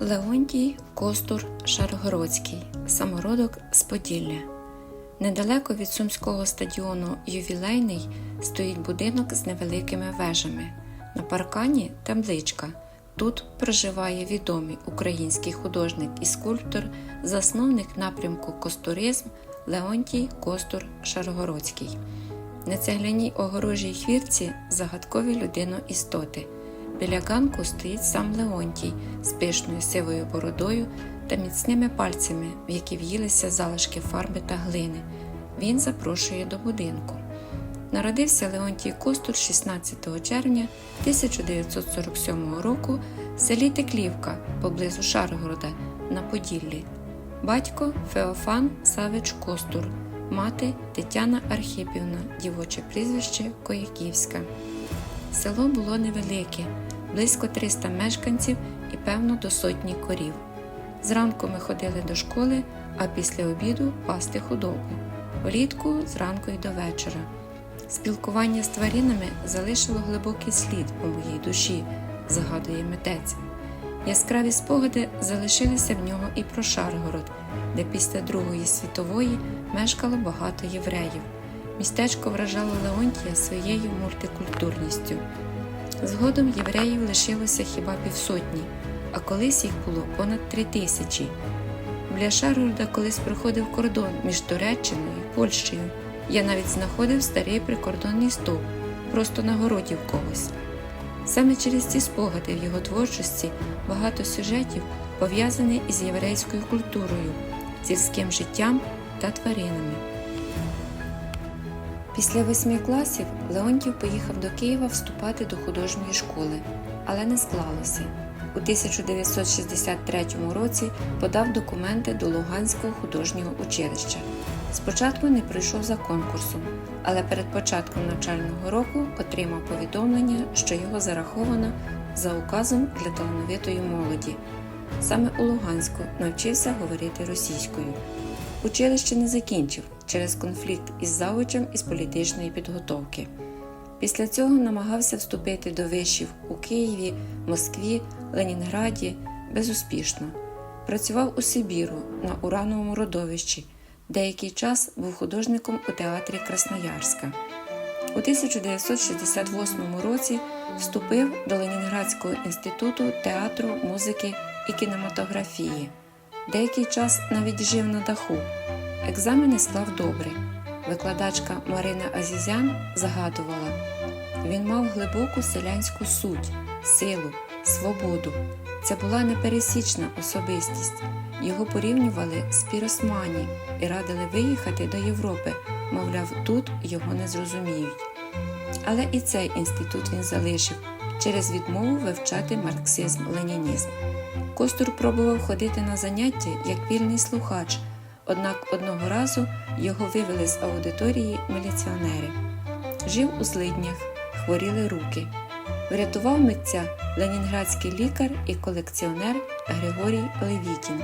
Леонтій Костур Шаргородський, самородок з Поділля. Недалеко від сумського стадіону Ювілейний стоїть будинок з невеликими вежами. На паркані табличка. Тут проживає відомий український художник і скульптор, засновник напрямку Костуризм Леонтій Костур Шаргородський. На цегляній огорожій хвірці загадкові людино істоти. Біля ганку стоїть сам Леонтій з пишною сивою бородою та міцними пальцями, в які в'їлися залишки фарби та глини. Він запрошує до будинку. Народився Леонтій Костур 16 червня 1947 року в селі Теклівка поблизу Шаргорода на Поділлі. Батько Феофан Савич Костур, мати Тетяна Архипівна, дівоче прізвище Кояківська. Село було невелике, близько 300 мешканців і певно до сотні корів. Зранку ми ходили до школи, а після обіду пасти худобу. Влітку зранку й до вечора. Спілкування з тваринами залишило глибокий слід у моїй душі, згадує митець. Яскраві спогади залишилися в нього і про Шаргород, де після Другої світової мешкало багато євреїв. Містечко вражало Леонтія своєю мультикультурністю. Згодом євреїв лишилося хіба півсотні, а колись їх було понад три тисячі. Біля Шаргорода колись проходив кордон між Туреччиною і Польщею. Я навіть знаходив старий прикордонний стовп просто на городі в когось. Саме через ці спогади в його творчості багато сюжетів пов'язані із єврейською культурою, сільським життям та тваринами. Після восьми класів Леонтів поїхав до Києва вступати до художньої школи, але не склалося. У 1963 році подав документи до Луганського художнього училища. Спочатку не пройшов за конкурсом, але перед початком навчального року отримав повідомлення, що його зараховано за указом для талановитої молоді. Саме у Луганську навчився говорити російською. Училище не закінчив через конфлікт із завучем із політичної підготовки. Після цього намагався вступити до вишів у Києві, Москві, Ленінграді безуспішно. Працював у Сибіру на урановому родовищі. Деякий час був художником у театрі Красноярська. У 1968 році вступив до Ленінградського інституту театру, музики і кінематографії. Деякий час навіть жив на даху. Екзамени склав добре. Викладачка Марина Азізян загадувала: він мав глибоку селянську суть, силу, свободу. Це була непересічна особистість. Його порівнювали з Піросмані і радили виїхати до Європи, мовляв, тут його не зрозуміють. Але і цей інститут він залишив через відмову вивчати марксизм-ленінізм. Костур пробував ходити на заняття як вільний слухач, однак одного разу його вивели з аудиторії міліціонери. Жив у злиднях, хворіли руки. Врятував митця ленінградський лікар і колекціонер Григорій Левітін.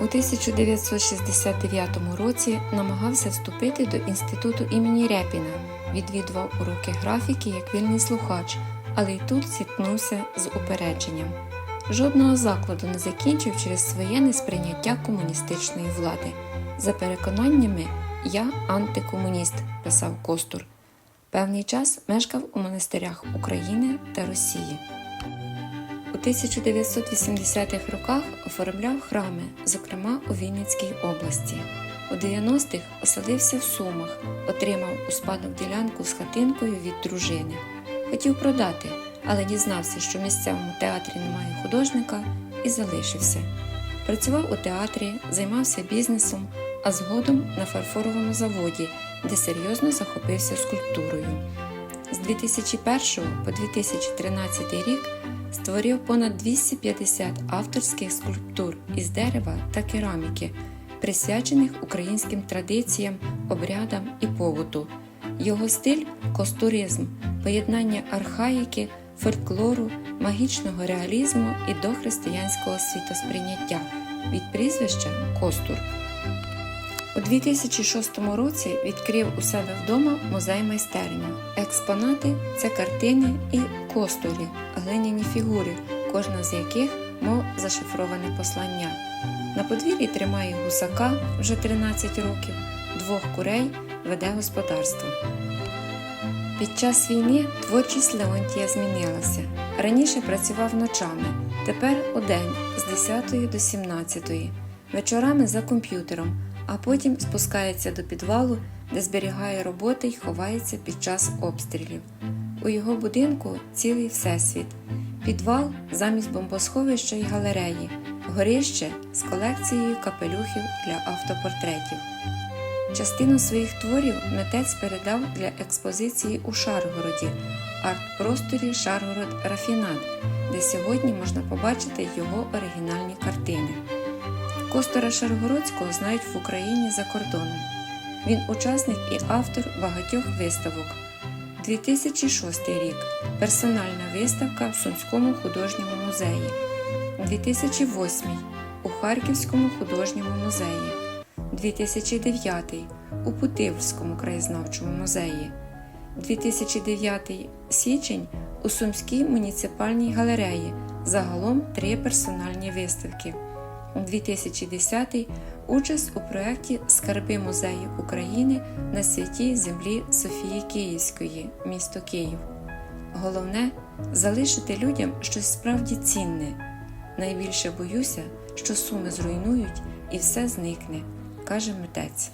У 1969 році намагався вступити до інституту імені Репіна, відвідував уроки графіки як вільний слухач, але й тут зіткнувся з упередженням. Жодного закладу не закінчив через своє несприйняття комуністичної влади. За переконаннями, я антикомуніст, писав Костур. Певний час мешкав у монастирях України та Росії. У 1980-х роках оформляв храми, зокрема у Вінницькій області. У 90-х оселився в Сумах, отримав у спадок ділянку з хатинкою від дружини. Хотів продати, але дізнався, що в місцевому театрі немає художника, і залишився. Працював у театрі, займався бізнесом, а згодом на фарфоровому заводі, де серйозно захопився скульптурою. З 2001 по 2013 рік створив понад 250 авторських скульптур із дерева та кераміки, присвячених українським традиціям, обрядам і побуту. Його стиль костуризм, поєднання архаїки, фольклору, магічного реалізму і дохристиянського світосприйняття від прізвища Костур. У 2006 році відкрив у себе вдома музей майстерню. Експонати це картини і костурі, глиняні фігури, кожна з яких мов зашифроване послання. На подвір'ї тримає гусака вже 13 років, двох курей веде господарство. Під час війни творчість Леонтія змінилася. Раніше працював ночами, тепер удень з 10 до 17, вечорами за комп'ютером, а потім спускається до підвалу, де зберігає роботи й ховається під час обстрілів. У його будинку цілий всесвіт. Підвал замість бомбосховища й галереї, горище з колекцією капелюхів для автопортретів. Частину своїх творів митець передав для експозиції у Шаргороді, арт-просторі Шаргород Рафінат, де сьогодні можна побачити його оригінальні картини. Костора Шаргородського знають в Україні за кордоном. Він учасник і автор багатьох виставок. 2006 рік персональна виставка в Сумському художньому музеї. 2008 у Харківському художньому музеї. 2009 у Путивльському краєзнавчому музеї, 2009 січень у Сумській муніципальній галереї. Загалом три персональні виставки. 2010 участь у проєкті Скарби музею України на святій землі Софії Київської, місто Київ. Головне залишити людям щось справді цінне. Найбільше боюся, що суми зруйнують і все зникне, каже митець.